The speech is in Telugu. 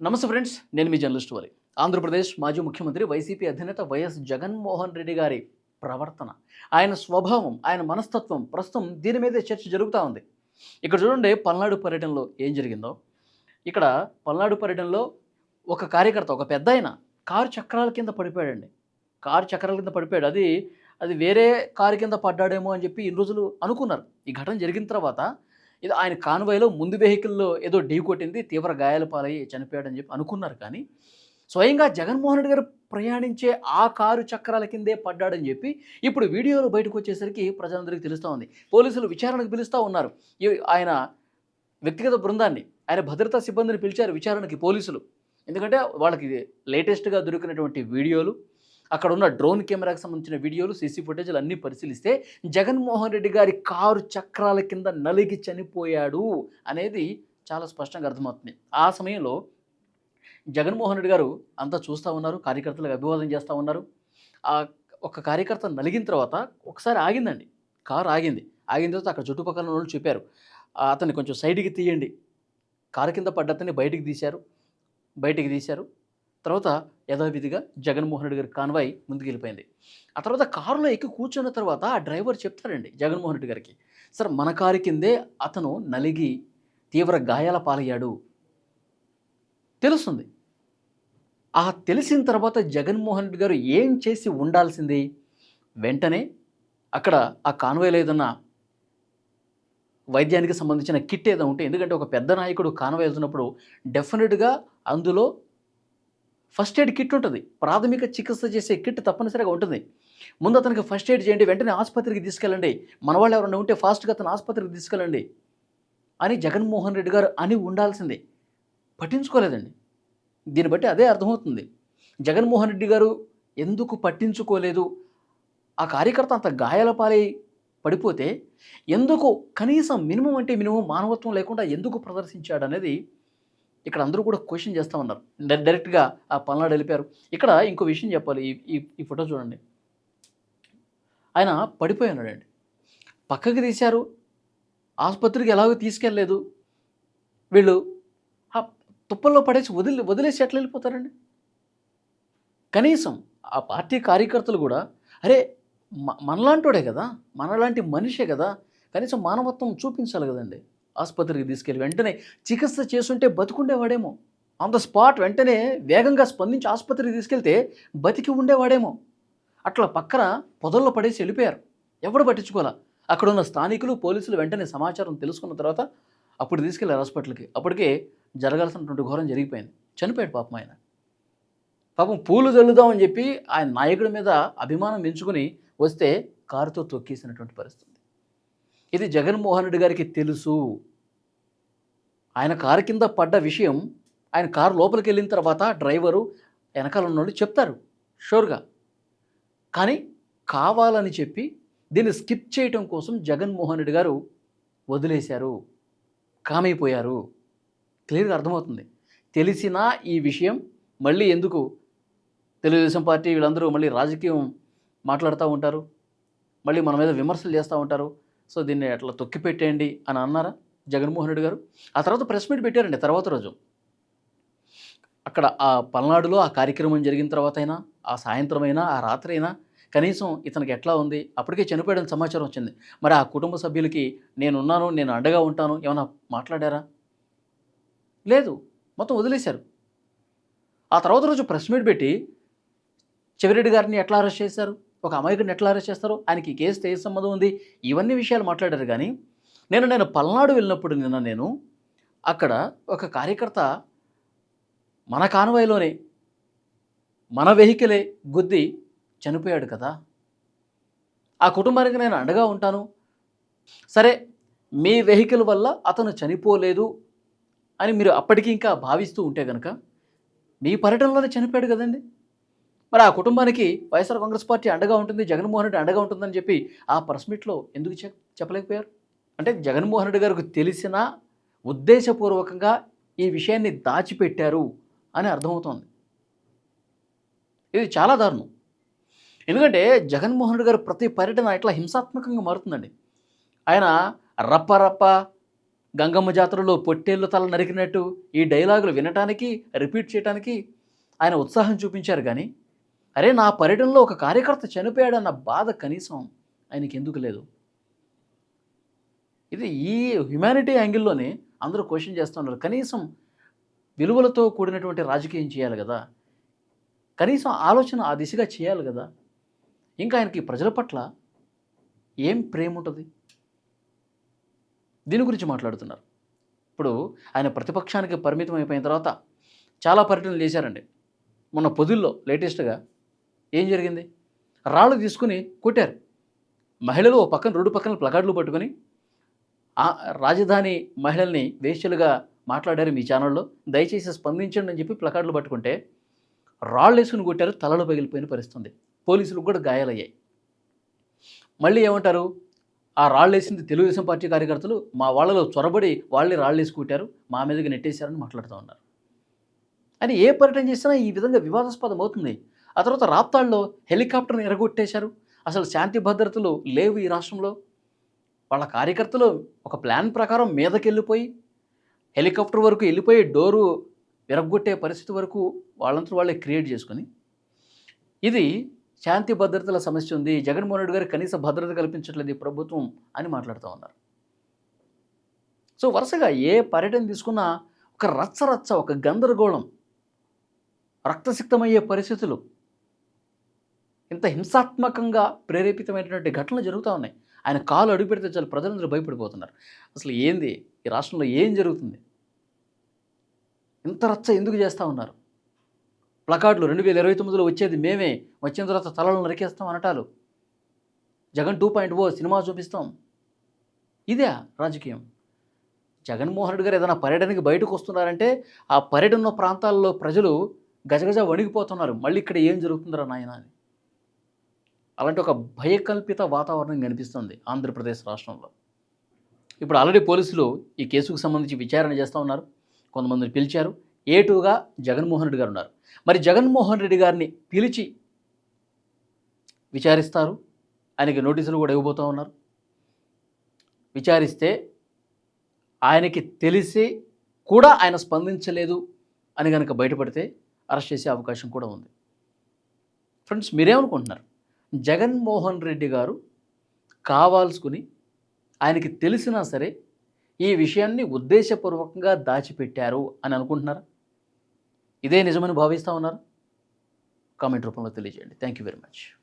నమస్తే ఫ్రెండ్స్ నేను మీ జర్నలిస్ట్ వరి. ఆంధ్రప్రదేశ్ మాజీ ముఖ్యమంత్రి వైసీపీ అధినేత వైఎస్ జగన్మోహన్ రెడ్డి గారి ప్రవర్తన ఆయన స్వభావం ఆయన మనస్తత్వం ప్రస్తుతం దీని మీదే చర్చ జరుగుతూ ఉంది. ఇక్కడ చూడండి పల్నాడు పర్యటనలో ఏం జరిగిందో. ఇక్కడ పల్నాడు పర్యటనలో ఒక కార్యకర్త ఒక పెద్ద ఆయన కారు చక్రాల కింద పడిపోయాడండి. కారు చక్రాల కింద పడిపోయాడు. అది అది వేరే కారు కింద పడ్డాడేమో అని చెప్పి ఇన్ని రోజులు అనుకున్నారు. ఈ ఘటన జరిగిన తర్వాత ఇది ఆయన కాన్వాయ్లో ముందు వెహికల్లో ఏదో ఢీ కొట్టింది తీవ్ర గాయాల పాలయ్యి చనిపోయాడని చెప్పి అనుకున్నారు కానీ స్వయంగా జగన్మోహన్ రెడ్డి గారు ప్రయాణించే ఆ కారు చక్రాల కిందే పడ్డాడని చెప్పి ఇప్పుడు వీడియోలు బయటకు వచ్చేసరికి ప్రజలందరికీ తెలుస్తూ ఉంది. పోలీసులు విచారణకు పిలుస్తూ ఉన్నారు. ఈ- ఆయన వ్యక్తిగత బృందాన్ని ఆయన భద్రతా సిబ్బందిని పిలిచారు విచారణకి పోలీసులు. ఎందుకంటే వాళ్ళకి లేటెస్ట్గా దొరికినటువంటి వీడియోలు అక్కడ ఉన్న డ్రోన్ కెమెరాకి సంబంధించిన వీడియోలు సీసీ ఫుటేజ్లు అన్నీ పరిశీలిస్తే జగన్మోహన్ రెడ్డి గారి కారు చక్రాల కింద నలిగి చనిపోయాడు అనేది చాలా స్పష్టంగా అర్థమవుతుంది. ఆ సమయంలో జగన్మోహన్ రెడ్డి గారు అంతా చూస్తూ ఉన్నారు కార్యకర్తలకు అభివాదం చేస్తూ ఉన్నారు. ఆ ఒక కార్యకర్త నలిగిన తర్వాత ఒకసారి ఆగిందండి. కారు ఆగింది. ఆగిన తర్వాత అక్కడ చుట్టుపక్కల ఉన్న వాళ్ళు చెప్పారు అతన్ని కొంచెం సైడ్కి తీయండి. కారు కింద పడ్డ అతన్ని బయటికి తీశారు. బయటికి తీశారు. తర్వాత యథావిధిగా జగన్మోహన్ రెడ్డి గారి కాన్వాయ్ ముందుకెళ్ళిపోయింది. ఆ తర్వాత కారులో ఎక్కి కూర్చున్న తర్వాత ఆ డ్రైవర్ చెప్తారండి జగన్మోహన్ రెడ్డి గారికి సార్ మన కారు కిందే అతను నలిగి తీవ్ర గాయాల పాలయ్యాడు. తెలుస్తుంది. ఆ తెలిసిన తర్వాత జగన్మోహన్ రెడ్డి గారు ఏం చేసి ఉండాల్సింది? వెంటనే అక్కడ ఆ కాన్వాయ్లో ఏదన్నా వైద్యానికి సంబంధించిన కిట్ ఏదో ఉంటే ఎందుకంటే ఒక పెద్ద నాయకుడు కాన్వాయ్ వెళ్తున్నప్పుడు డెఫినెట్గా అందులో ఫస్ట్ ఎయిడ్ కిట్ ఉంటుంది. ప్రాథమిక చికిత్స చేసే కిట్ తప్పనిసరిగా ఉంటుంది. ముందు అతనికి ఫస్ట్ ఎయిడ్ చేయండి వెంటనే ఆసుపత్రికి తీసుకెళ్ళండి. మన వాళ్ళు ఎవరైనా ఉంటే ఫాస్ట్గా అతను ఆసుపత్రికి తీసుకెళ్ళండి అని జగన్మోహన్ రెడ్డి గారు అని ఉండాల్సిందే. పట్టించుకోలేదండి. దీన్ని బట్టి అదే అర్థమవుతుంది. జగన్మోహన్ రెడ్డి గారు ఎందుకు పట్టించుకోలేదు? ఆ కార్యకర్త అంత గాయాల పాలై పడిపోతే ఎందుకు కనీసం మినిమం అంటే మినిమం మానవత్వం లేకుండా ఎందుకు ప్రదర్శించాడు అనేది ఇక్కడ అందరూ కూడా క్వశ్చన్ చేస్తూ ఉన్నారు. డైరెక్ట్గా ఆ పల్నాడు వెళ్ళిపోయారు. ఇక్కడ ఇంకో విషయం చెప్పాలి. ఈ ఈ ఫోటో చూడండి. ఆయన పడిపోయి ఉన్నాడండి. పక్కకి తీశారు. ఆసుపత్రికి ఎలాగో తీసుకెళ్ళలేదు. వీళ్ళు ఆ తుప్పల్లో పడేసి వదిలి వదిలేసి ఎట్లా వెళ్ళిపోతారండి? కనీసం ఆ పార్టీ కార్యకర్తలు కూడా అరే మనలాంటోడే కదా. మనలాంటి మనిషే కదా. కనీసం మానవత్వం చూపించాలి కదండి. ఆసుపత్రికి తీసుకెళ్ళి వెంటనే చికిత్స చేస్తుంటే బతుకుండేవాడేమో. ఆన్ ద స్పాట్ వెంటనే వేగంగా స్పందించి ఆసుపత్రికి తీసుకెళ్తే బతికి ఉండేవాడేమో. అట్లా పక్కన పొదల్లో పడేసి వెళ్ళిపోయారు. ఎవడు పట్టించుకోవాలా? అక్కడ ఉన్న స్థానికులు పోలీసులు వెంటనే సమాచారం తెలుసుకున్న తర్వాత అప్పుడు తీసుకెళ్ళారు హాస్పిటల్కి. అప్పటికే జరగాల్సినటువంటి ఘోరం జరిగిపోయింది. చనిపోయాడు పాపం ఆయన. పాపం పూలు చల్లుదామని చెప్పి ఆయన నాయకుడి మీద అభిమానం పెంచుకుని వస్తే కారుతో తొక్కేసినటువంటి పరిస్థితి. ఇది జగన్మోహన్ రెడ్డి గారికి తెలుసు. ఆయన కారు కింద పడ్డ విషయం ఆయన కారు లోపలికి వెళ్ళిన తర్వాత డ్రైవరు వెనకాల ఉన్నోళ్ళు చెప్తారు. షూర్గా. కానీ కావాలని చెప్పి దీన్ని స్కిప్ చేయటం కోసం జగన్మోహన్ రెడ్డి గారు వదిలేశారు. కామైపోయారు. క్లియర్గా అర్థమవుతుంది. తెలిసినా ఈ విషయం మళ్ళీ ఎందుకు తెలుగుదేశం పార్టీ వీళ్ళందరూ మళ్ళీ రాజకీయం మాట్లాడుతూ ఉంటారు? మళ్ళీ మన మీద విమర్శలు చేస్తూ ఉంటారు? సో దీన్ని అట్లా తొక్కిపెట్టేయండి అని అన్నారా? జగన్మోహన్ రెడ్డి గారు. ఆ తర్వాత ప్రెస్ మీట్ పెట్టారండి తర్వాత రోజు. అక్కడ ఆ పల్నాడులో ఆ కార్యక్రమం జరిగిన తర్వాత అయినా ఆ సాయంత్రం అయినా ఆ రాత్రి అయినా కనీసం ఇతనికి ఎట్లా ఉంది అప్పటికే చనిపోయాడని సమాచారం వచ్చింది. మరి ఆ కుటుంబ సభ్యులకి నేనున్నాను నేను అండగా ఉంటాను ఏమైనా మాట్లాడారా? లేదు. మొత్తం వదిలేశారు. ఆ తర్వాత రోజు ప్రెస్ మీట్ పెట్టి చెవిరెడ్డి గారిని ఎట్లా అరెస్ట్ చేశారు? ఒక అమాయకుడిని ఎట్లా అరెస్ట్ చేస్తారు? ఆయనకి ఈ కేసుతో ఏ సంబంధం ఉంది? ఇవన్నీ విషయాలు మాట్లాడారు కానీ నేను నేను పల్నాడు వెళ్ళినప్పుడు నిన్న నేను అక్కడ ఒక కార్యకర్త మన కాన్వాయ్లోనే మన వెహికలే గుద్ది చనిపోయాడు కదా. ఆ కుటుంబానికి నేను అండగా ఉంటాను. సరే మీ వెహికల్ వల్ల అతను చనిపోలేదు అని మీరు అప్పటికి ఇంకా భావిస్తూ ఉంటే కనుక మీ పర్యటనలోనే చనిపోయాడు కదండి. మరి ఆ కుటుంబానికి వైఎస్ఆర్ కాంగ్రెస్ పార్టీ అండగా ఉంటుంది జగన్మోహన్ రెడ్డి అండగా ఉంటుందని చెప్పి ఆ ప్రెస్ మీట్లో ఎందుకు చెప్ చెప్పలేకపోయారు? అంటే జగన్మోహన్ రెడ్డి గారికి తెలిసిన ఉద్దేశపూర్వకంగా ఈ విషయాన్ని దాచిపెట్టారు అని అర్థమవుతోంది. ఇది చాలా దారుణం. ఎందుకంటే జగన్మోహన్ రెడ్డి గారు ప్రతి పర్యటన ఇట్లా హింసాత్మకంగా మారుతుందండి. ఆయన రప్ప రప్ప గంగమ్మ జాతరలో పొట్టేళ్ళు తల నరికినట్టు ఈ డైలాగులు వినటానికి రిపీట్ చేయడానికి ఆయన ఉత్సాహం చూపించారు కానీ అరే నా పర్యటనలో ఒక కార్యకర్త చనిపోయాడన్న బాధ కనీసం ఆయనకి ఎందుకు లేదు? ఇది ఈ హ్యుమానిటీ యాంగిల్లోనే అందరూ క్వశ్చన్ చేస్తున్నారు. కనీసం విలువలతో కూడినటువంటి రాజకీయం చేయాలి కదా. కనీసం ఆలోచన ఆ దిశగా చేయాలి కదా. ఇంకా ఆయనకి ప్రజల పట్ల ఏం ప్రేమ ఉంటుంది? దీని గురించి మాట్లాడుతున్నారు. ఇప్పుడు ఆయన ప్రతిపక్షానికి పరిమితం అయిపోయిన తర్వాత చాలా పర్యటనలు చేశారండి. మొన్న పొదుల్లో లేటెస్ట్గా ఏం జరిగింది? రాళ్ళు తీసుకుని కొట్టారు. మహిళలు ఓ పక్కన రెండు పక్కన ప్లకార్డులు పట్టుకొని రాజధాని మహిళల్ని వేశ్యలుగా మాట్లాడారు మీ ఛానల్లో. దయచేసి స్పందించండి అని చెప్పి ప్లకార్డులు పట్టుకుంటే రాళ్ళు వేసుకుని కొట్టారు తలలు పగిలిపోయిన పరిస్థితుంది. పోలీసులకు కూడా గాయాలయ్యాయి. మళ్ళీ ఏమంటారు? ఆ రాళ్ళు వేసింది తెలుగుదేశం పార్టీ కార్యకర్తలు మా వాళ్ళలో చొరబడి వాళ్ళే రాళ్ళు వేసి కొట్టారు మా మీదకి నెట్టేశారని మాట్లాడుతూ ఉన్నారు. అని ఏ పర్యటన చేసినా ఈ విధంగా వివాదాస్పదం అవుతుంది. ఆ తర్వాత రాప్తాళ్ళలో హెలికాప్టర్ని ఎరగొట్టేశారు. అసలు శాంతి భద్రతలు లేవు ఈ రాష్ట్రంలో. వాళ్ళ కార్యకర్తలు ఒక ప్లాన్ ప్రకారం మీదకి వెళ్ళిపోయి హెలికాప్టర్ వరకు వెళ్ళిపోయి డోరు విరగొట్టే పరిస్థితి వరకు వాళ్ళంతా వాళ్ళే క్రియేట్ చేసుకుని ఇది శాంతి భద్రతల సమస్య ఉంది జగన్మోహన్ రెడ్డి గారు కనీస భద్రత కల్పించట్లేదు ప్రభుత్వం అని మాట్లాడుతూ ఉన్నారు. సో వరుసగా ఏ పర్యటన తీసుకున్నా ఒక రచ్చరచ్చ ఒక గందరగోళం రక్తసిక్తమయ్యే పరిస్థితులు ఇంత హింసాత్మకంగా ప్రేరేపితమైనటువంటి ఘటనలు జరుగుతూ ఉన్నాయి. ఆయన కాలు అడుగు పెడితే చాలు ప్రజలందరూ భయపడిపోతున్నారు. అసలు ఏంది? ఈ రాష్ట్రంలో ఏం జరుగుతుంది? ఇంత రచ్చ ఎందుకు చేస్తూ ఉన్నారు? ప్లకార్డులు రెండు వేల ఇరవై తొమ్మిదిలో వచ్చేది మేమే. వచ్చిన తర్వాత తలలు నరికేస్తాం అనటాలు. జగన్ టూ పాయింట్ ఓ సినిమా చూపిస్తాం. ఇదే రాజకీయం. జగన్మోహన్ రెడ్డి గారు ఏదైనా పర్యటనకి బయటకు వస్తున్నారంటే ఆ పర్యటన ప్రాంతాల్లో ప్రజలు గజగజ వణిగిపోతున్నారు. మళ్ళీ ఇక్కడ ఏం జరుగుతుందరా నాయన అని అలాంటి ఒక భయకల్పిత వాతావరణం కనిపిస్తుంది ఆంధ్రప్రదేశ్ రాష్ట్రంలో. ఇప్పుడు ఆల్రెడీ పోలీసులు ఈ కేసుకు సంబంధించి విచారణ చేస్తూ ఉన్నారు. కొంతమందిని పిలిచారు. ఏటుగా జగన్మోహన్ రెడ్డి గారు ఉన్నారు. మరి జగన్మోహన్ రెడ్డి గారిని పిలిచి విచారిస్తారు. ఆయనకి నోటీసులు కూడా ఇవ్వబోతూ ఉన్నారు. విచారిస్తే ఆయనకి తెలిసి కూడా ఆయన స్పందించలేదు అని కనుక బయటపడితే అరెస్ట్ చేసే అవకాశం కూడా ఉంది. ఫ్రెండ్స్ మీరేమనుకుంటున్నారు? జగన్మోహన్ రెడ్డి గారు కావాల్సుకుని ఆయనకి తెలిసినా సరే ఈ విషయాన్ని ఉద్దేశపూర్వకంగా దాచిపెట్టారు అని అనుకుంటున్నారా? ఇదే నిజమని భావిస్తూ ఉన్నారు? కామెంట్ రూపంలో తెలియజేయండి. Thank you very much